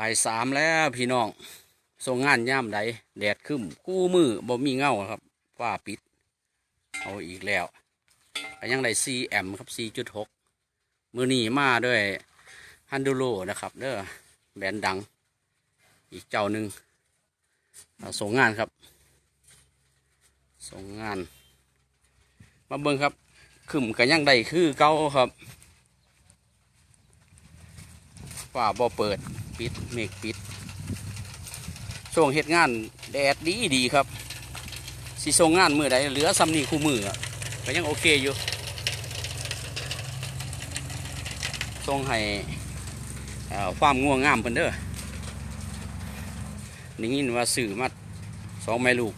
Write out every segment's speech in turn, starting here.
บ่ายสามแล้วพี่น้องส่งงานย่ามใดแดดขึ้นกู้มือบ่มีเงาครับฟ้าปิด เอาอีกแล้วก็ยังได้ 4M ครับ 4.6 มือนี้มาด้วยฮันดูโ o นะครับเด้อแบรนด์ดัง อีกเจ้าหนึ่งส่งงานครับส่งงาน มาเบิ่งครับขึ้นกันยังได้คือเก่าครับ ฝ้าบ่เปิดปิดเมฆปิดช่วงเหตุงานแดดดีดีครับสิส่งงานมือใดเหลือซ้ำนี่คู่มือก็ยังโอเคอยู่ส่งให้ความง่วงงามเพิ่นเด้อนี่ยินว่าสื่อมาสองแม่ลูก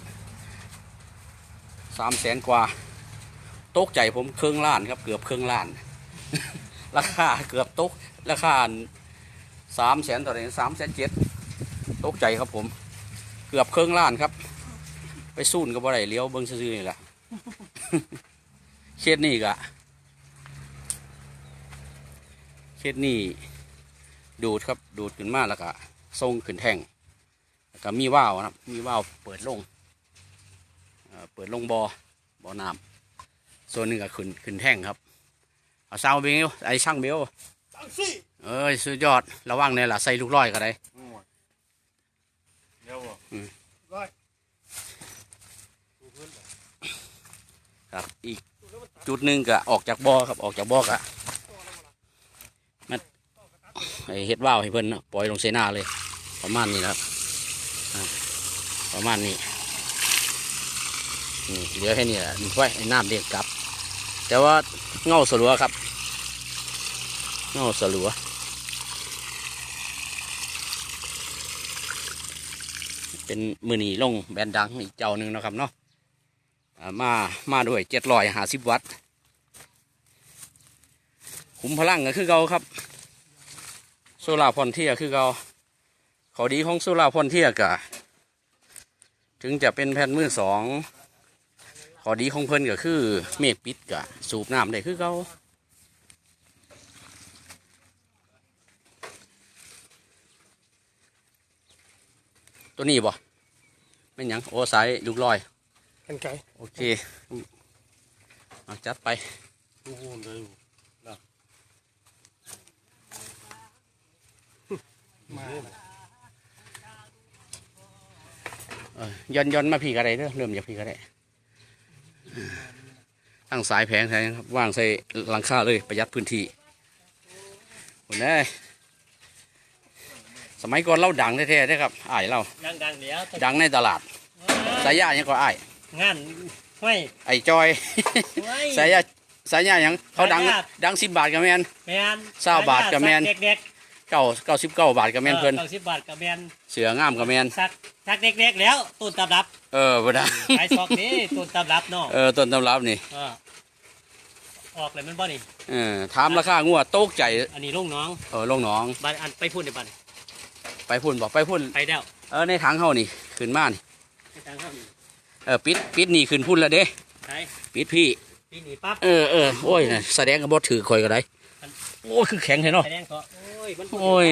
สามแสนกว่าตกใจผมเครื่องล้านครับเกือบเครื่องล้าน ราคาเกือบตกราคา สามแสนต่อไหร่สามแสนเจ็ดตกใจครับผม เกือบเครื่องล้านครับ ไปสู้นกับอะไรเลี้ยวเบิ้งซื่อนี่แหละเช็ดนี่กะเช็ดนี่ดูดครับดูดขึ้นมาแล้วก็ทรงขึ้นแท่งแล้วก็มีว่าวนะครับ มีว่าวเปิดลงเปิดลงบอ่อบ่อน้ำส่วนหนึ่งก็ขึ้นขึ้นแท่งครับเอาเสาเบลไอช่างเบล เอ้ยสุดยอดระวังเนี่ยล่ะใส่ลูกร้อยก็ได้เดี๋ยวบ่อืมร้อยครับอีกจุดหนึ่งก็ออกจากบ่อครับออกจากบ่อกะมันไอ้เฮ็ดว่าวให้เพิ่นน่ะปล่อยลงเสนาเลย ประมาณนี้นะครับอ่าประมาณนี้นี่เหลือแค่นี้แหละไว้ไอ้น้ำเรียกกลับ แต่ว่าเงาสลัวครับ เงาสลัวเป็นมือหนีลงแบรนด์ดังอีกเจ้าหนึ่งนะครับเนาะมามาด้วยเจ็ดร้อยหาสิบวัตต์ขุมพลังก็คือเกาครับ โซลาพอนเทียคือเกาข้อดีของโซลาพอนเทียกะถึงจะเป็นแผ่นมือสองข้อดีของเพิ่นก็คือเมฆปิดกะสูบน้ำได้คือเกา ตัวนี้บ่ไม่นหยังโอ้สายลูกลอยกันไก่โอเคเอาจัดไปโอ้โหเลยนะมาเออย่อนย่อนมาพี่ก็ได้เด้อเริ่มจากพี่ก็ได้ตั้งสายแผงแทนครับวางใส่หลังคาเลยประหยัดพื้นที่คนนี้ สมัยก่อนเราดังแท้ๆได้อครับอ้ายเรา ดังดังๆเดี๋ยวดังในตลาดสายยายังก็อ้ายงานไม่ไอ้จอยไม่สายยาสายยายังเขาดังสายยาดังสิบบาทกับแมน แมนเศร้าบาทกับแม่นเด็กเก้าเก้าสิบเก้าบาทกับๆแมนเพิ่นเก้าสิบบาทกับแมนเสืองามกับแมนสักสักเด็กๆแล้วต้นตำรับเออบ่ได้ขายซอกนี้ต้นตำรับเนาะเออต้นตำรับนี่เออออกเลยมันบ่นี่เออถามราคางัวโต๊กใจอันนี้ลุงน้องเออลงหน้อง บันอันไปพูดในบัน ไปพุ่นบอกไปพุ่น ไปแล้วเออในถังเฮานี่ขึ้นมานี่ไปทางข้างนี้เออปิดปิดนี่ขึ้นพุ่นแล้วเด้ ใช่ปิดพี่ ปีนี้ปั๊บเออเออโอ้ยน่ะแสดงกับบดถือคอยก็ได้โอ้ยคือแข็งเลยเนาะแสดงก็โอ้ยมันโอ้ย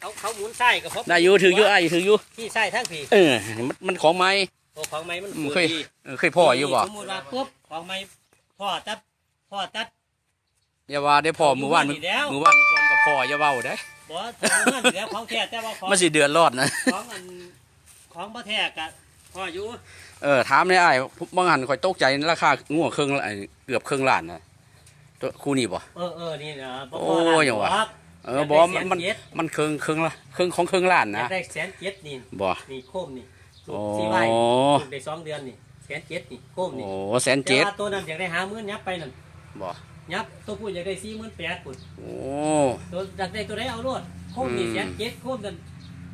เขาเขาหมุนไส้กับพบได้อยู่ถืออยู่ไอ้ายถืออยู่ที่ไส้ทั้งผีเออมันมันของไม้โอ้ของไม้มันอืมเปิดเคยดีเออเคยพ่ออยู่บ่สมมติว่าปุ๊บของไม้พ่อตัดพ่อตัด อย่าว่าได้พ่อมือว่านมือแล้วมือว่านมือก่อนกับพ่ออย่าเว้าได้ บ่ของเงินเหลือของแท้แต่ว่าของมันสิเดือดรอดนะ ของอันของบ่แท้กะพ่ออยู่เออถามในไอ้ายบางหันคอยตกใจราคางัวเครื่องละไอ้เกือบเครื่องล้านนะตัวคู่นี้บ่ เออเออนี่นะบ่โอ้พอล้านอย่างวะครับ เออบ่มันมันมันเครื่องเครื่องละเครื่องของเครื่องล้านอยานะกได้แสนเจ็ดนี่บ่ นี่โคมนี่ลูโอ้กสี่ใบลูกได้สองเดือนนี่แสนเจ็ดนี่โคมนี่โอ้แสนแต่เจ็ดว่าตัวนั้นอยากได้ห้าหมื่นยับไปนั่นบ่ ยับตัวผู้อยากได้สี่หมื่นแปดปุ่นโอ้ตัวอยากได้ตัวได้เอาโลดโคมนี่อืมแสนเจ็ดโคมนั่น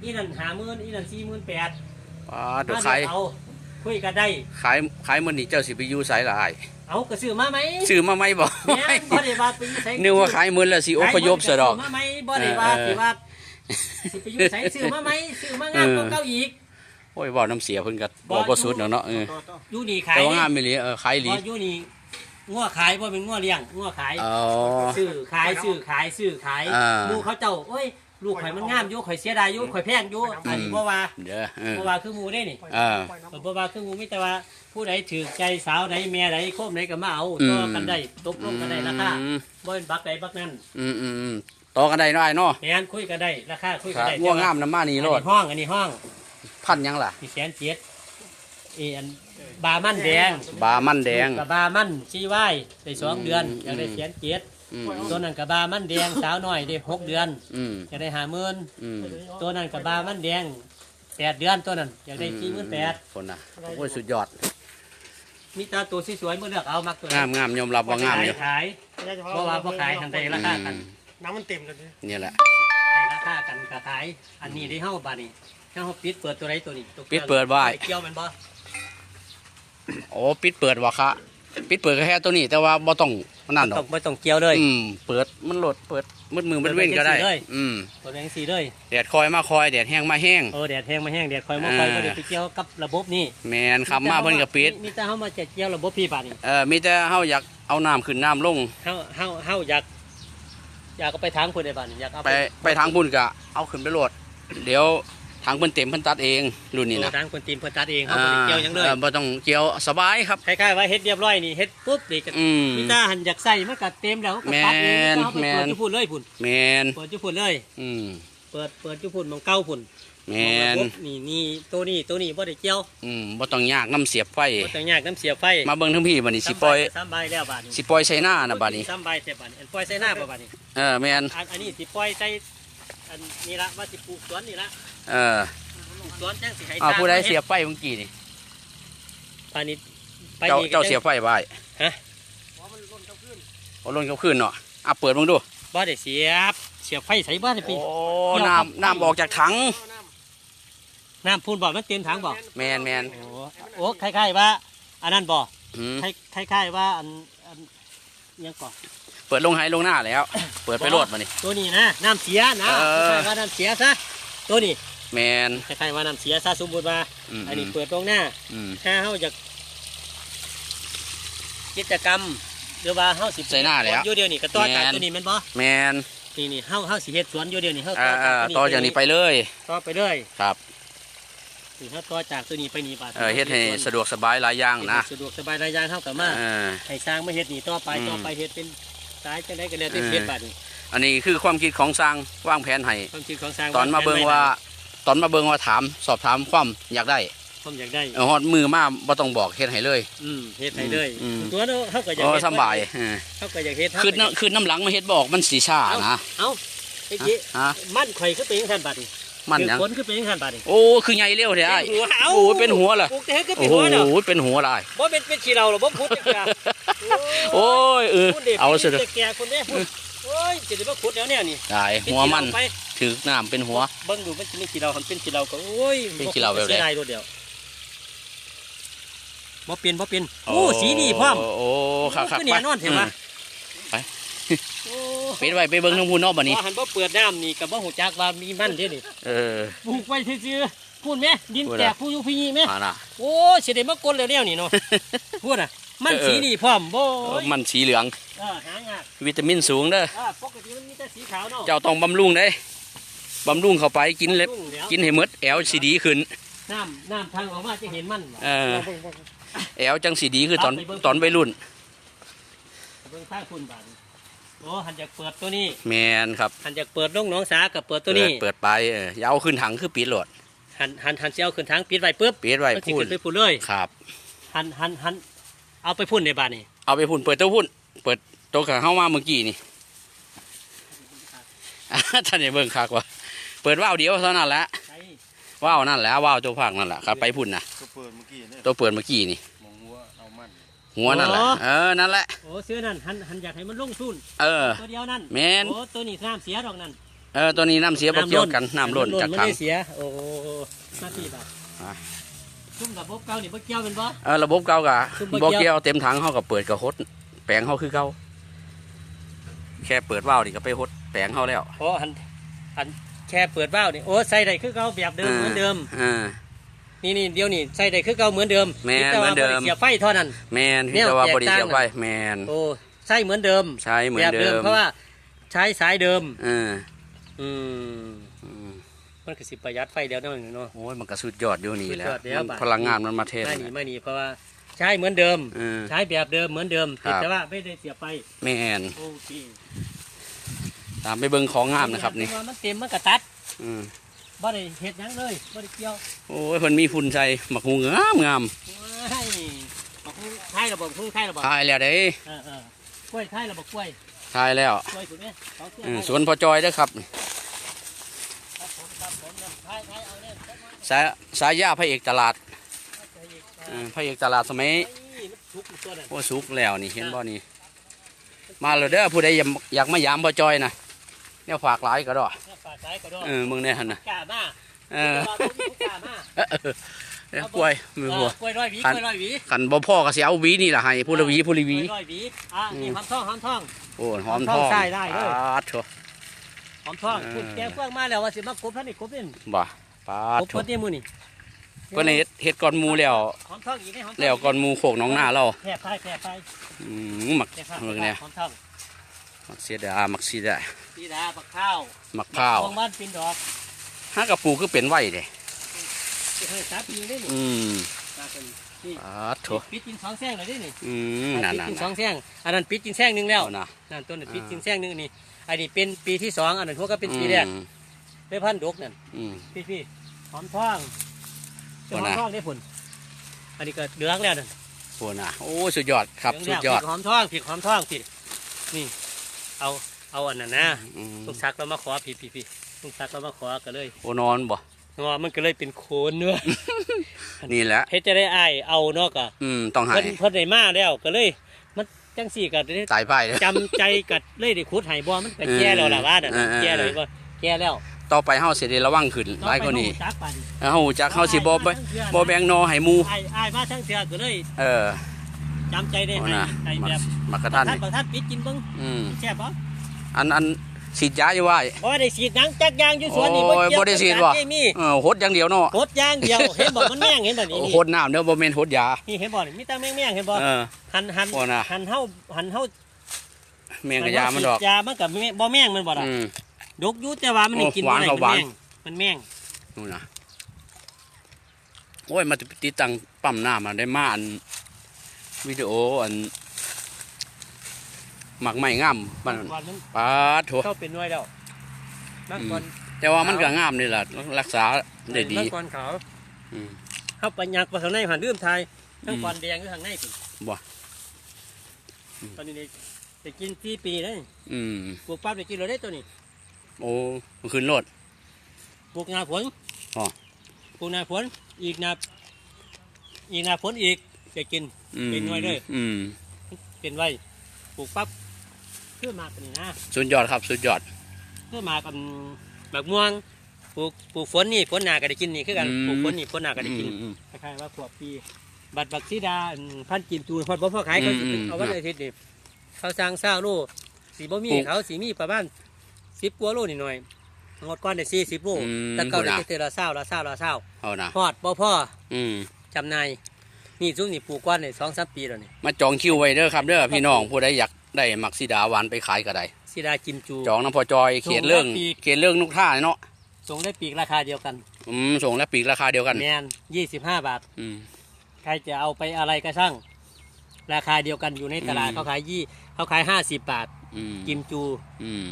อีนั่นห้าหมื่นอีนั่นสี่หมื่นแปดปลาเดี๋ยวขายเอาคุยกันได้ขายขายมันนี่เจ้าสิไปอยู่ไสล่ะอ้าย เอากระซื้อมาไหมซื้อมาไหมบ่แม่นบ่ได้ว่าไปใช้นึกว่าขายมันแล้วสิอพยพซะดอกซื้มาไหมบ่ได้ว่าเออสิว่าสิไปอยู่ไสซื้อมาไหมซื้อมางามกว่าเก่าอีกโอ้ยบ่น้ำเสียเพิ่นก็บ่บ่สุดเนาะเนาะเออต่อต่ออยู่นี่ขายแต่ว่างามอีหลีเออขายอีหลีบ่อยู่นี่ งัวขายบ่เป็นงัวเลี้ยงงัวขายอ๋อ ซื้อขายซื้อขายซื้อขายอ่า หมู่เขาเจ้าโอ้ย ลูกข่อยมันงามอยู่ข่อยเสียดายอยู่ข่อยแพงอยู่อันนี้บ่ว่าเด้อเออ บ่ว่าคือหมู่ได้นี่เออบ่ว่าคือหมู่มีแต่ว่าผู้ใดถือใจสาวใดแม่ใดโคมใดก็มาเอาต่อกันได้ตกลงกันได้ราคาอืม บ่เป็นบักใดบักนั้นอืมอืมอืมต่อกันได้เนาะไอ้เนาะแม่นคุยกันได้ราคาคุยคกันรับได้ง่วงงามน้ำมานี่อันโลดนี้ห้องอันนี้ห้อง พันหยังล่ะ มีแสนเจ็ดอีอัน บามันแดงบามันแดง กับบามันชีไว้ได้สองเดือนอืมอยากได้แสนเจ็ดอืมตัวนั้นกับบามันแดงสาวน้อยได้หกเดือนอืมอยากได้ห้าหมื่นอืมตัวนั้นกับบามันแดงแปดเดือนตัวนั้นอยากได้สี่หมื่นแปดคนน่ะโอ้ยสุดยอด มีตาตัวสวยๆเมื่อเลือกเอามักตัวงามงามยอมรับว่างามอยู่ขายเพราะว่าพอขายทางใดราคากันอืมน้ำมันเต็มเลยดินี่แหละ ได้ราคากันก็ขาย อันนี้ได้เฮ้าบาทนี่เฮ้าปิดเปิดตัวไรตัวนี้ตัวปิดเปิดไว้ เกี่ยวแมันบ่ โอ้ปิดเปิดวะคะปิดเปิดก็แค่ตัวนี้ แต่ว่าบ่ต้องนั่นหรต้ออกงไม่ต้องเกี่ยวเลยอืมเปิดมันโหลดเปิดมืดมือมันเว้นก็ได้เปิดเป็นจังสิเลยอืมตัวแดงสีเลยแดดคอยมาคอยแดดแห้งมาแห้ง เออแดดแห้งมาแห้งแดดคอยมาคอยอ่า ก็ได้ไปเกี่ยวกับระบบนี่แมนคำมาเพิ่นกับปิด มีแต่เฮามาจะเกี่ยวระบบพี่บาทนี่เออมีแต่เฮาอยากเอาน้ำขึ้นน้ำลง เฮาเฮาเฮาอยาก อยากเอาไปทางคนได้บาทนี่อยากเอาไปไปทางบุญกะเอาขึ้นไปโหลด เดี๋ยว ทางเพิ่นเต็มเพิ่นตัดเองรุ่นนี้นะเออทางคนตีนเพิ่นตัดเองเฮาบ่ได้เกี่ยวหยังเลยออบ่ต้องเกี่ยวสบายครับ คล้ายๆว่าเฮ็ดเรียบร้อยนี่เฮ็ดปุ๊บนี่ก็อืมมีตาหันอยากใส่มันก็เต็มแล้วก็ตัดเองแม่นแล้วก็เอาไปเปิดแม่นจุพุ่นเลยพุ่นแมนเปิดจุพุ่นเลย อืมเปิดเปิดจุพุ่นหมองเก่าพุ่นแมระนบบนี่นี่ตัวนี้ตัวนี้บ่ได้เกี่ยวอืมบ่ต้องยากน้ำเสียบไฟบ่ต้องยากน้ำเสียบไฟมาเบิ่งทั้งพี่บัดนี้สิปล่อย สามใบแล้วบาทนี้สิปล่อยใส่หน้าน่ะบัดนี้สามใบแต่บาทนี้อันปล่อยใส่หน้าบ่บาทนี้ เออแมนอันอันนี้สิปล่อยใส่อันนี้ละว่าสิปลูกสวนนี่ละ เออปลูกสวนจังสิให้อ้าวสร้างผู้ใดไว้เสียบไฟเมื่อกี้นี่ปานนี้ไปเจ้านี่ก็เจ้าจังเสียบไฟบ่ายฮะเอาลงกับขึ้นเนาะอะเปิดมึงดูบ่ได้เสียบ เสียบไฟใส่บ้านไปโอ้น้ำน้ำออกจากถังน้ำพูนบ่มันเต็มถังบ่แมนแมนโอ้โอ้คล้ายๆว่า อันนั้นบ่อืมคล้ายคล้ายๆว่าอันอันยังก่อเปิดลงไห้ลงหน้าแล้ว เปิดไปโหลดมานี่ ตัวนี้นะน้ำเสียนะเออ คล้ายๆว่าน้ำเสียซะตัวนี้ แมน คล้ายๆว่าน้ำเสียซะสมบูรณ์ว่าอืม อันนี้เปิดตรงหน้าอืมถ้าเฮาอยากกิจกรรมหรือว่าเฮาสิใส่หน้าแล้วอยู่เดียวนี่ก็ต่อจากแม่น ตัวนี้แม่นบ่แมนนี่นี่เฮาเฮาสิเฮ็ดสวนอยู่เดียวนี่เฮาเอต่ออเอจากอต่อจากนี้ไปเลยต่อไปเลยครับนี่เฮาต่อจากตัวนี้ไปนี่บาดเออเฮ็ดให้สะดวกสบายหลายอย่างนะสะดวกสบายหลายอย่างเฮาก็มาเออ ให้สร้างมาเฮ็ดนี่ต่อไปอืมต่อไปเฮ็ดเป็นสายจังไดก็แล้วแต่เออเฮ็ดบาดนี้อันนี้คือความคิดของสร้างวางแผนให้ความคิดของสร้างตอนมาเบิ่งว่า ตอนมาเบิ่งว่าถาม สอบถามความอยากได้ผมอยากได้เอาฮอดมือมาบ่ต้องบอกเฮ็ดให้เลย อืมเฮ็ดให้เลยอืมตัวเนาะเฮาก็อยากโอ้เฮ็ดสำบายเออเฮาก็อยากเฮ็ดเฮาคืก็นน้ำคืนน้ำหลังมาเฮ็ดบอกมันสีชานะเอ้าไอ้กี้ฮะมันข่อยคือเป็นจังซั่นบาดนี้ มันหยังคือคนคือเป็นจังซั่นบาดนี้โอ้คือใหญ่เร็วแท้ไอ้เป็นหัวเอ้าโอ้เป็นหัวเหรอปลูกแต่เฮ็ดก็โอ้เป็นโหหัวเนาะเป็นหัวลายบ่เป็นเป็นขี้เราหรอกบ่พูดจังซี่โอ้ยเออพูดด็กเอาสุดด็กแก่คนเด้พูดโอ้ยจะได้มาขุดแล้วเนี่ยนี่ได้หัวมันไปถือน้ำเป็นหัวเบิ่งดูมันสิมีขี้เราคันเป็นขี้เราก็โอ้ยเป็นขี้เราแบบไหนเสียดายโดดเดียวบ่เป็นบ่เป็นโอ้สีนี่พร้อมโโอ้ครับครับคือแน่นอนเห็นปะไปโอ้ ปิดไว้ไปเบิ่งทางพูนเนอกบัดนี้ว่าหันบ่เปิดน้ำนี่ก็บ่ฮู้จักว่ามีมันเด้นี่เออปลูกไว้ซื่อๆพูดแม่ดินพูดแตอะกผู้อยู่พี่นี่แม่มาน่ะโอ้ยสิได้มากดแล้วๆนี่เนาะพูดน่ะ มันเออสีนี่พร้อมบ่เออมันสีเหลืองเออหางากวิตามินสูงเด้ออ่าปกติมันมีแต่สีขาวเนาะเจ้าต้องบำรุงเด้บำรุงเข้าไปกินเล็บรุ่งแล้วกินให้หมดแอลสีดีขึ้นน้ำน้ำทางออกมาจะเห็นมันเออแอลจังสีดีคือตอนตอนวัยรุ่นเบิ่งทางคุณบาดนี้ โอ้หันอยากเปิดตัวนี้แมนครับหันอยากเปิดลงหนองสากับเปิดตัวนี้ เปิดเปิดไปเอออยาวขึ้นถังคือปิดโหลดหันหันหันสิเซียวขึ้นทางปิดไว้ปุ๊บปิดไว้มันสิพูนขึ้นไปพูนเลยครับ หันหันหันเอาไปพุ่นในบ้านนี่เอาไปพุ่นเปิดตัวพุ่นเปิดตัวขาเข้ามาเมื่อกี้นี่ ท่านอย่าเบิ่งคักว่าเปิดว่าวเดียวเท่านั้นแหละใช่ว่าวนั่นแหละว่าวตัวภาคนั่นแหละครับไปพุ่นนะก็เปิดเมื่อกี้เนี่ยตัวเปิดเมื่อกี้นี่ มองหัวเอามัน หัวนั่นแหละ เออ นั่นแหละ โอ้เสื้อนั่นหันหันอยากให้มันลงทุนเออ ตัวเดียวนั่นแม่น โอ้ตัวนี้น้ำเสียดอกนั่นเออ ตัวนี้น้ำเสียบ่เกี่ยวกันน้ำล้นจากมันถัง ไม่เสีย โอ้หน้าที่บาดอะ ซุ่มกับพบเก่านี่บ่เกี่ยวเป็นบ่ เออ ระบบเก่ากะคือบ่บ่เกี่ยวเกี่ยวเต็มถังเขาก็เปิดกระหดแปลงเขาคือเก่าแค่เปิดว่าวนี่ก็ไปหดแปลงเขาแล้วโอ้หันหันแค่เปิดบ้าวนี่โอ้ใส่ได้คือเก่าแบบเดิมเหมือนเดิม เออ นี่นี่เดี๋ยวนี่ใส่ได้คือเก่าเหมือนเดิมแม่นแต่ว่าเหมือนเดิมบ่ไเสียไฟเท่านั้นแมนแนพี่วจะว่าแตกบริต่างเสียไปแมนโอ้ใส่เหมือนเดิมใช้เหมือนแบบเดิเดิมมเพราะว่าใช้สายเดิมเอออืมอืมมันก็สิประหยัดไฟเดียวได้มั้งเนาะโอ้ยมันก็สุดยอดอยู่นี่แหล้วสุดยอดแล้วมันบาดพลังงานมันมาเทศไม่หนีไม่หนีเพราะว่าใช้เหมือนเดิมเออใช้แบบเดิมเหมือนเดิมครับแต่ว่าไม่ได้เสียบไปแม่นโอเคตามไปเบิ่งของงามนะครับนี่เพาว่ามันเต็มมันก็ตัด อืม บ่ได้เฮ็ดหยังเลยบ่ได้เกี่ยวโอ้ยเพิ่นมีฝุ่นใจหมักหูงามงามว้ายบอกคุณไทยระบบคุณไทยระบบทายแล้วเด้เออเออกล้วยไทยระบบกล้วยทายแล้วกล้วยถูกไหมเขาเสื้ออืมไทยสวนพอจอยเด้อครับครับผมครับผมนะไทยไทยเอาเนี่ยสายสายยาพระเอกตลาดไทยอีกเออพระเอกตลาดสมัยไอ้มันทุกข์ตัวนั้นโอ้สุกแล้วนี่เห็นบ่นี่มาเลยเด้อผู้ใดอยากอยากมายามพอจอยนะ เนี่ยฝากหลายก็ดอเนี่ยปลาสายกระโดดเออมึงเนี่ยหั่นน่ะกล้ามาเออตัวตัวนี้กล้ามาเออเออเอ้ยกล้วยมือเอหัวอกล้วยร้อยหวีคันกล้วยร้อยหวีคันบ่พ่อก็สิเอาหวีนี่ล่ะให้ผู้ละหวีผู้ละหวีกล้วยร้อยหวีอะนี่หอมทองหอมทองโอ้หอมหอมททอองงใส่ได้เด้อปาดโถหอมทองเออคุณแกงเฟื่องมาแล้วว่าสิมากบท่านนี่กบนี่บ่ปาดกบโถคนนี้มือนี่ก็ในเฮ็ดก่อนหมูแล้วหอมทองอีกไหมหอมทองแล้วก่อนหมูโขกน้องหน้าเราแผ่ไฟแผ่ไฟอืมหมักแผ่ไฟเมืองเนี่ยหอ มทองหมักเสียดาหมักสีดาสีดาบักข้าวหมักข้าวของบ้านปินดอกห้ากระปูคือเป็นไหวเด้จะให้ซับยิงได้นี่อืมมาเป็นนี่ปาดโถปิดกินสองแซงเลยได้นี่อืมนั่นปิดนั่นกินสองแซงอันนั้นปิดกินแซงหนึงแล้วเอานะนั่นต้นนั้นอ่าปิดกินแซงหนึงนี่อันนี้เป็นปีที่สองอันนั้นพวกก็เป็นปีแรกอืมได้พันดกนั่นอืมพี่พี่หอมทองเจ้าหอมว่าน่ะทองได้ผลอันนี้ก็เหลืองแล้วนั่นโหนะโอ้สุดยอดครับเหสุลืดงยแล้วอดพริกหอมทองผิดหอมทองผิดนี่ เอาเอาอันนั้นนะอืมลุงซักเรามาขอผิดผิดผิดลุงซักเรามาขอก็เลยโอนอนบ่งอมันก็เลยเป็นโคนเนื้อ นี่แหละเพชรจะได้อายเอาเนาะก็อืมต้องให้เพิ่นเพิ่นได้มาแล้วก็เลย มันจังสี่ก็ได้สายไพ่เด้อจำใจกัดเลยได้ขุดไห้บ่มันก็แก่แล้วล่ะว่านั่นเออเออ แก่เลยบ่แก่แล้วต่อไปเฮาสิได้ระวังขึ้นหลายกว่านี้ต่อไปเฮาจักปานนี้ เฮาจักเฮาสิบ่บ่บ่แบ่งนอให้หมู่ อายอายมาทั้งเทื่อก็เลย เออ จำใจได้โอ้ให้นะให้มัแบกบมักกระบาทังนท่านบางท่านปิดกินเบิ่งอืมแซ่บบ่อันอันฉีดยาอยู่ว่าบ่ได้ฉีดหยังจักอยางอยู่สวนนี่โอ้ยเกี่ยวบ่ได้ฉีดกับว่ะสารเคมีเออหดอย่างเดียวเนาะโคตรอย่างเดียวเห็นบอกมันแม่งเห็นบ่นี่โอ้นี่หดน้ำเด้อบ่แม่นหดยานี่เห็นบ่นี่มีแต่แม่งแม่งเห็นบ่เออหันหันโอ้น่ะหันเฮาหันเฮาแม่งกับยามันดอกยามันกับบ่แม่งมันบ่ล่ะอืมดกอยู่แต่ว่ามันยังกินโอ้หวานบ่ได้เขาหวานมันแม่งนู่นนะโอ้ยมาติดตั้งปั๊มน้ำมาได้มาอัน วิดีโออันหมักไม้งามมัมันนก่อนมันปาดโถเข้าเป็นหน่วยแล้วมันก่อนแต่ว่ามันก็งามนี่แหละรักษาได้ดีมันก่อนขาวอืมเข้าไปยักไปข้างในหันลืมทายทั้งก่อนแดงอยู่ข้างในพุ่นบ่อืมตอนนี้นี่จะกินสี่ปีแล้วนี่อืมปลูกปั๊บได้กินเลยได้ตัวนี้ โอ้มันขึ้นโลดปลูกนาผลอ๋อปลูกนาผลอีกนาอีกนาผลอีก จะกินอืมเป็นหน่วยเลยอืมเป็นไว้ปลูกปั๊บเพื่อหมากกันนี่นะสุดยอดครับสุดยอดเพื่อหมากกันหมากม่วงปลูกปลูกฝนนี่ฝนหนาก็ได้กินนี่คือกันอืมปลูกฝนนี่ฝนหนาก็ได้กินอืมคล้ายๆว่าขวบปีบัตรบักซีดาอันพันกิมจูนพอดบ่พ่อขายเขาสิอืมเอาไว้อาทิตย์นี่เขาสร้างเศร้าโลสีบ่มีปลูกเขาสีมีประมาณสิบกว่าโลนี่หน่อยงดก้อนได้สี่สิบโลอืมแต่เก่าได้พูดนะเทละเศร้าละเศร้าละเศร้าเอานะพอดบ่พ่ออืมจำนาย นี่ซุ้มนี่ปลูกก้อนได้สองสามปีแล้วนี่มาจองคิวไว้เด้อครับเด้อพี่น้องผู้ใดอยากได้หมักสีดาหวานไปขายก็ได้ซีดากิมจู จองน้ำพอจอยเขียนเรื่องส่งและปีก เขียนเรื่องนุกท่าเนาะส่งได้ปีกราคาเดียวกันอืมส่งและปีกราคาเดียวกันแมนยี่สิบห้าบาท อืม ใครจะเอาไปอะไรก็ช่าง ราคาเดียวกันอยู่ในตลาดอืม เขาขายยี่เขาขายห้าสิบบาท อืมกิมจู อืม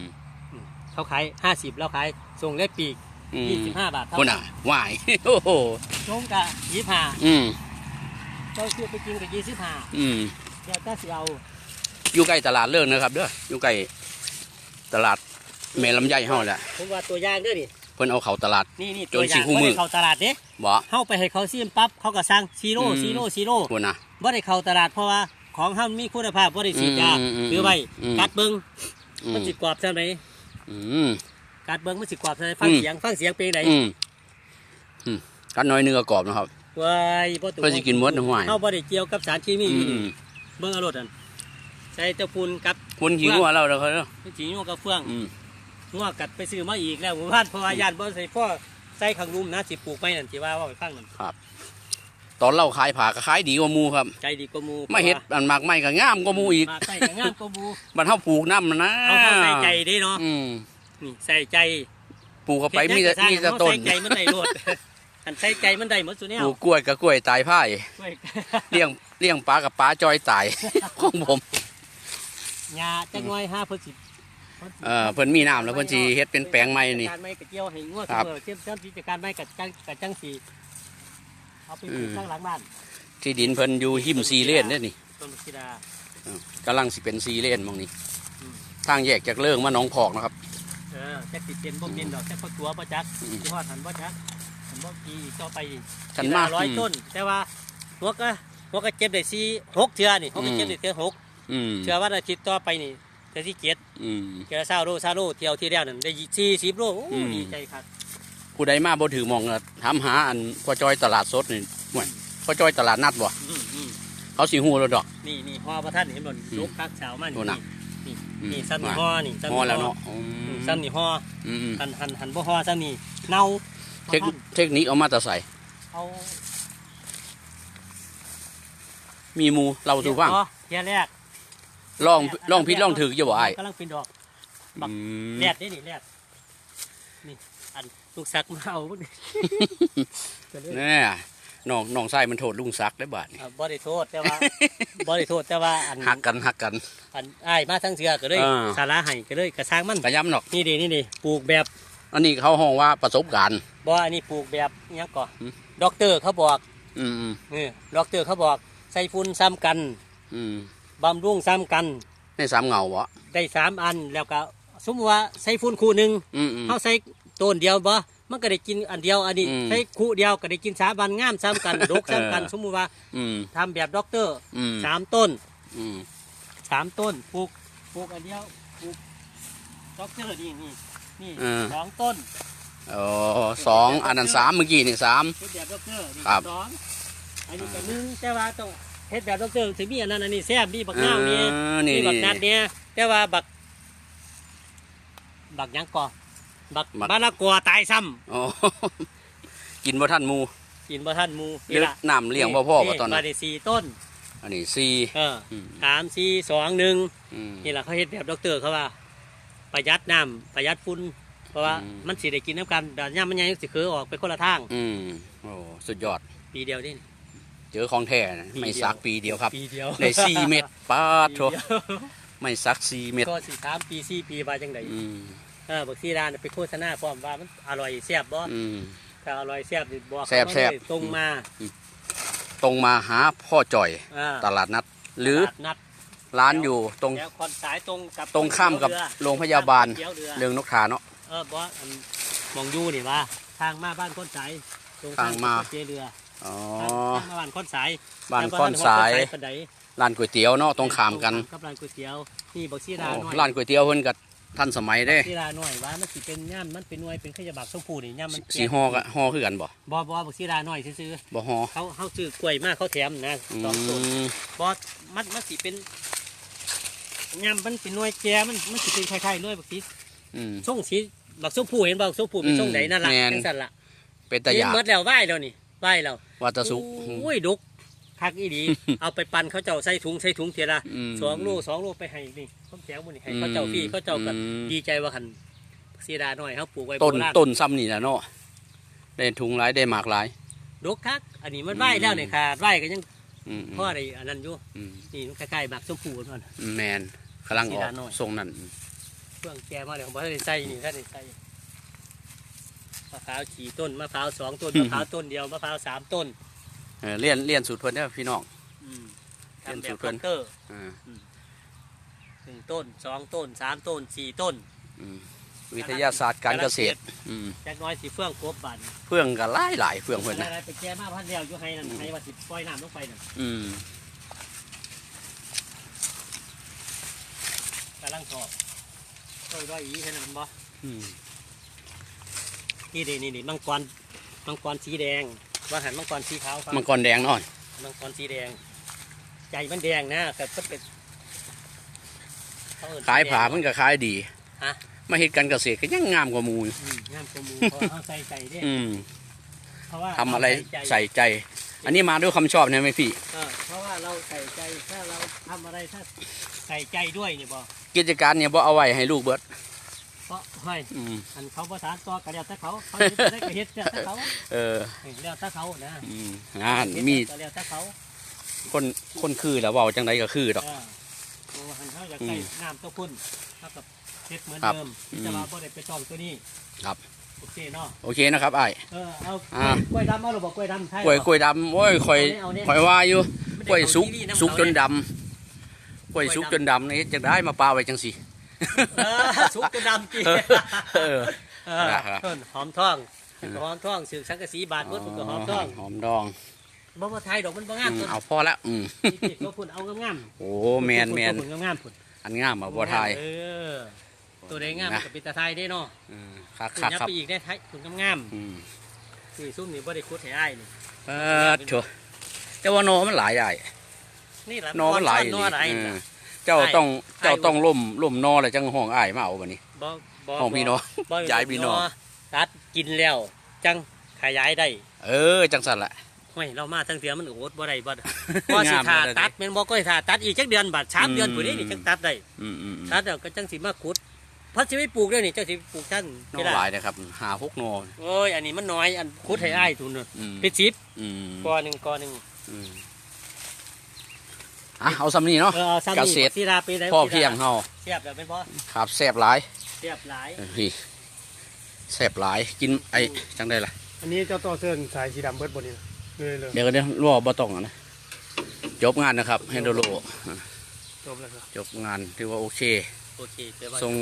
เขาขายห้าสิบแล้วขายส่งได้ปีกอืมยี่สิบห้าบาทเท่าคนอะวายโอ้โหชงกะยี่สิบห้าอืม เราซื้อไปกินกับยี่สิบห้าอืมเดี๋ยวก็สิเอาอยู่ใกล้ตลาดเรื่องนะครับเด้ออยู่ใกล้ตลาดเมลำไยเฮาแหละผมว่าตัวอย่างเด้อนี่เพิ่นเอาเข้าตลาด นี่นี่จตัวนอย่าสิงคู่บ่มือ ได้เข้าตลาดเด้บ่เข้าไปให้เขาซีมปั๊บเขาก็สั่งซีโร่อืมซีโร่ซีโร่คนน่ะบ่ได้เข้าตลาดเพราะว่าของเฮามีคุณภาพบ่ได้ฉีดยาอืมอืมถือไว้อืม กัดเบิ่งอืมันมสิกรอบจังไดอืม กัดเบิ่งมันสิกรอบจังไดฟังอืม เสียงฟังเสียงเป็นไดอืมอืมกันน้อยเนื้อกรอบนะครับ ว้ายบ่ตัวเพิ่นสิกินหมดนะห่วยเฮาบ่ได้เกี่ยวกับสารเคมีอือยู่นี่มเบิ่งเอารถอันใส่เจ้าปูนกับคนขี้งัวเราเด้อเขาเด้อจีงัวกับเฟืองอืมงัวกัดไปซื้อมาอีกแล้วหมู่บ้านเพราะว่าญาติบ่ใส่พ่อใส่ข้างรุมนะสิปลูกไม้นั่นสิว่าว่าไปฟังนั่นตอนเราขายผักก็ขายดีกว่าหมูครับใจดีกว่าหมู่มาเฮ็ดอันหมากไม้ก็งามกว่าหมูอีกมาใส่ก็งามกว่าหมู่บัดเฮาปลูกน้ำนะเอาเขาใส่ใจเด้เนาะอืมนี่ใส่ใจปลูกเข้าไปมีแต่มีแต่ต้นใส่ใจมันได้รวด อันใส่ใจมันได้หมดสุดแนปวลูกกล้วยกับกล้วยตายพ่ายช่วยเลี้ยงเลี้ยงปลากับปลาจอยตายของผมหญ้าจักหน่อยห้าเพิ่นสิเออเพิ่นมีน้ำแล้วเพิ่นสิเฮ็ดเป็นแปลงใหม่นี่การไม้กระเจียวให้งัวเสครับมอเทียมเทียมกิจการไม้กับจังกับจังสีเอาไปปลูกอืมข้างหลังบ้านที่ดินเพิ่นอยู่หิมซีเลนเนี่ยนี่ต้นบักซีดากำลังสิเป็นซีเลนหมองนี้อืมทางแยกจากเลิงมาหนองพอกนะครับเออจักสิเป็นบ่เป็นดอกจักพอตัวบ่จักอืมที่ฮอดหันบ่จักหัน บ่กีอีกต่อไปฉันมาร้อยอืมต้น แต่ว่าหัวก็หัวก็เจ็บได้สี่หกเทื่อนี่หัวก็เจ็บได้เทื่อหกอืมเทื่อวันอาทิตย์ต่อไปนี่เทื่อที่เจ็ดอืมเทื่อเศร้าโลเศร้าโลเที่ยวที่แล้วนั่นได้สี่สิบโลโอ้อืมดีใจครับผู้ใดมาบ่ถือหมองก็ถามหาอันพ่อจอยตลาดสดนี่ห่วยพ่อจอยตลาดนัดบ่อืมอืมเขาสิฮู้แล้วดอก นี่นี่ห่อพระท่านเห็นบ่อืมลูกคักเสาวมาโน่นน่ะนี่อืนี่ซ้ำนี่มาห่อนี่ซ้ำฮอนี่แล้วเนาะอือืมมซ้ำนี่ห่ออืมอืมหันหันหันบ่ห่อซ้ำนี่เน่า เทคเทคนิคเอามาแต่ใส่เอามีหมูเราสู่ฟังอ๋อเทียแรกลองลองผิดลองถูกอยู่บ่อ้ายกำลังเป็นดอกอืมแรดนี่นี่แรดนี่อันลูกซักมาเอาพวกนี้ก็เลยแน่น้องน้องชายมันโทษลุงซักได้บาดนี่อ่าบ่ได้โทษแต่ว่าบ่ได้โทษแต่ว่าอันหักกันหักกัน อันอ้ายมาทั้งเสือก็เลยอ่าสาระให้ก็เลยกระซ้างมันกระย้ำหนอกนี่ดินี่ดิปลูกแบบ อันนี้เขาห้องว่าประสบการณ์ บ่อันนี้ปลูกแบบอิหยังก่อหืม ด็อกเตอร์เขาบอกอืมอืมเออด็อกเตอร์เขาบอกใส่ฝุ่นซ้ำกันอืมบำรุงซ้ำกัน ในสามเงาบ่ได้สามอันแล้วก็สมมติว่าใส่ฝุ่นคู่หนึ่งอืมอืม เขาใส่ต้นเดียวบ่มันก็ได้กินอันเดียวอันนี้อืมใส่คู่เดียวก็ได้กินสามอันงามซ้ำกัน ดกซ้ำกันเออ สมมุติว่าอืมทำแบบด็อกเตอร์อืมสามต้นอืมสามต้นปลูกปลูกอันเดียวปลูกด็อกเตอร์นี่นี่ นี่สองต้นอ๋อสองอันนั้นสามเมื่อกี้นี่สาม เฮ็ดแบบด็อกเตอร์นี่ครับ สองอันนี้ก็หนึ่งแต่ว่าต้องเฮ็ดแบบด็อกเตอร์ถึงมีอันนั้นอันนี้แซ่บมีบักนาวเนี่ยเออนี่มีบักนี่นัดเนี่ยแต่ว่าบัก บักหยังก่อบักบัก มะละกอตายซ้อ๋อกินบ่ทันหมูำกินบ่ท่านหมูหรือน้ำเลี้ยงบ่พ่อบ่ตอนมานั้นได้สี่ต้น อันนี้สี่เอออืมสามสี่สองหนึ่งอืมนี่แหละเขาเฮ็ดแบบด็อกเตอร์เขาว่า ประหยัดน้ำประหยัดฝุ่นเพราะว่าอืม มันสิได้กินน้ำกันแต่ย่ามมันยังสิคือออกไปคนละทางอืมโอ้สุดยอด ปีเดียวนี่ เจอของแท้นะไม่ซักปีเดียวครับ ปีเดียวได้สี่เม็ดป้าดโถปีเดียวไม่ซักสี่เม็ดก็สิสามปีสี่ปีมาจังไดอืมเออบักซีดานไปโฆษณาพร้อมว่ามันอร่อยแซ่บบ่อืม ถ้าอร่อยแซ่บนี่บอกแซ่บเขาแซ่บเลยตรงมาตรงมาหาพ่อจ่อย อ่าตลาดนัด หรือตลาดนัด ร้านอยู่ตรงแล้วคอนสายตรงกับตรงข้ามกับเรือโรงพยาบาลเกี๊ยวเรือเรืองนกทาเนาะ เออบอสอันมองอยู่นี่ว่าทางมาบ้านคนสายตรงทางมา กับเจเรืออ๋อ ทางมาบ้านคนสายบ้านค้อนสายปานใดร้านก๋วยเตี๋ยวเนาะตรงขามกัน กับร้านก๋วยเตี๋ยวนี่บอกซีดาโอ้หน่อยร้านก๋วยเตี๋ยวเพิ่นก็ ทันสมัยเด้ซีดาหน่อยว่ามันสิเป็นย่ามมันเป็นหน่วยเป็นขยะบักส้มผูนี่ย่ามมันสีห่อก็ห่อคือกันบ่บอบอบอกซีดาหน่อยซื้อบ่ห่อๆเขาเขาซื้อกล้วยมากเขาแถมนะอืสองต้นมบอสมันมันสิเป็นย่ามมันเป็นหน่วยแกมันมันสิเป็นคล้ายๆหน่วยบักซีอืมส่งสีบักส้มผูเห็นบักส้มผูเป็นอืมส่งไหนนั่นล่ะแม่นจังสั่นล่ะเป็นตะเห็ยานเบิดแล้วไหวแล้วนี่ไหวแล้ววัตสุกโอ้ยดุกคักอีดี เอาไปปั่นเขาเจ้าใส่ถุงใส่ถุงเทียละมสองโลสองโลไปให้นี่เขาแจวมันนี่ให้เขาเจ้าฟรีเขาเจ้ากันอืมดีใจว่าคันสีดาหน่อยเขาปลูกไว้ต้นโบราณต้นซ้ำนี่แหละเนาะได้ถุงหลายได้หมากหลายดุกคักอันนี้มันไหวแล้วเนี่ยค่ะไหวก็ยังอืมพ่อได้อันนั้นอยู่อืมนี่มันใกล้ๆบักส้มผูนั่นแมนกำลังอสีอกดาน้อยทรงนั้นเครื่องแกมาเดี๋ยวผมให้ได้ใส่นี่ถ้าได้ใส่มะพร้าวขี่ต้นมะพร้าวสองต้นมะพร้าวต้นเดียวมะพร้าวสามต้นเออเลี่ยนเลี่ยนสูตรเพิ่นเด้อพี่น้องอืมเป็นทำแบสูบตรเพิ่คันตเตอร์อ่า หนึ่งต้นสองต้นสามต้นสี่ต้น อืมวิทยาศาสตร์การเกษตรอืมแจ็คน้อยสีเฟื่องกบบันเฟื่องก็หลายหลายเฟื่องเพิ่นนะอะไรไปแก้มาพันเดียวอยู่ให้นั่นให้ว่าสิปล่อยน้ำลงไปนั่นอืมกำลังถอดค่อยว่าอีเห็นมันบ่อืมนี่ดินี่นี่มังกรมังกรสีแดงว่าหันมังกรสีขาวฟังมังกรแดงเนาะมังกรสีแดง ใจมันแดงนะแต่ก็เป็นเอิ้น ขายผาสีเพิ่นแดงก็ขายดีฮะมาเฮ็ดการเกษตรก็ยังงามกว่าหมู่อยู่อืมงามกว่าหมูเพราะเอาใส่ใจเด้อืมเพราะว่าทำอะไรเาใส่ใจ อันนี้มาด้วยคำชอบเนี่ยไหมพี่ เออเพราะว่าเราใส่ใจถ้าเราทำอะไรถ้าใส่ใจด้วยเนี่ยบ่กิจการเนี่ยบ่เอาไว้ให้ลูกเบิดเพราะไม่อืมอันเขาประสานต่อกันแล้วแต่เขาเขาเฮ็ดได้ก็เฮ็ดแล้วแต่เขาเออแล้วแต่เขานะอืมงานมีเฮ็ดแล้วแต่เขาคนคนคือแล้วเว้าจังไดก็คือดอกเออ โอ้หันเขาอยากได้อืมน้ำเต้าพุ่นเท่ากับเฮ็ดเหมือนครับเดิมอืมจะมาบ่ได้ไปต้องตัวนี้ครับโอเคเนาะโอเคนะครับอ้ายเออเอาอ่ากล้วยดำเอาหรือบอกกล้วยดำใช่กล้วยกล้วยดำโอ้ยข่อยเอาเนี่ยข่อยว่าอยู่ไม่กล้วยได้สุกเอาที่นี่นะสุกจนเอาดำกล้วยสุกจนดำนี่จะได้มาปลาไว้จังสิเออสุกจนดำจีเออเออเออนะครับต้นหอมท่องหอมท่องสืบสังกะสีบาทมดมันก็หอมท่องหอมดอง บ่ว่าไทยดอกมันบ่งามอืมต้นเอาพอละอืมที่ตัวพุ่นเอางามๆโอ้แมนแมนตัวพุ่งามๆพุ่นอันงามอะบัวไทยเออตัวใดงามนะกับปิตาไทยได้เนาะอืมครับคุณครับยับครับไปอีกได้ไทยคุณงามอืมๆนี่ซุ่มนี่บ่ได้คุดให้อ้ายนี่เออชัวแต่ว่าโนมันหลายใหญ่นี่ล่ะนอมันหลายนอหลายเอน่ะอเจ้าต้องอ้ายเจ้าต้องล่มล่มนอแล้วจังห้องอ้ายมาเอาบัดนี้บ่บ่ห้องพี่น้อง บ่ย้ายพี่น้อง ตัดกินแล้ว จังขยายได้ เออจังสันละ ห้ยเรามาทั้งเดือนมันโอดบ่ได้บ่พอสิงามทาเลยตัดแม่นบ่ก็ให้ทาตัดอีกจักเดือนบาดสามอืมเดือนผู้นี้นี่จังตัดได้อืมอืมอืมตัดแล้วก็จังสิมาขุดพัดสิไปปลูกแล้วนี่เจ้าสิปลูกทั้งนอเวลาหลายนะครับหาหกนอโอ้ยอันนี้มันน้อยอันขุดให้อ้ายทุนเนอะอืมพิชิบอืมกอหนึ่งกอหนึ่งอืมอะเอาสำนีเนาะเออเอาซ้ำเกนี่ษตรที่ราไปได้พ่อเพียงเฮาเสียบแล้วเป็นพ่อครับแซ่บหลายเสียบหลายเออพี่แซ่บหลายกินไอ้จังได้ล่ะอันนี้เจ้าต่อเสื้อสายสีดำเบิดบนนี้ เลยเลยเดี๋ยวกันเดี๋ยวรอบ่ต้องอะนะจบงานนะครับเฮนโดโลจบแล้วครับจบงานถือว่าโอเคโอเคเดี๋ยวว่าทรง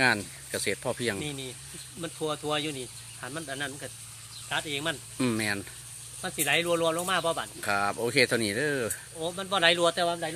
งานเกษตรพ่อเพียง นี่นี่มันทัวทัวอยู่นี่หันมันอันนั้นมันก็ตัดเองมันอืมแมนมันสิไหลรัวๆลงมาบ่บัดครับ โอเคเท่านี้เด้อ โอ้มันบ่ไหลรัวแต่ว่ามันไหล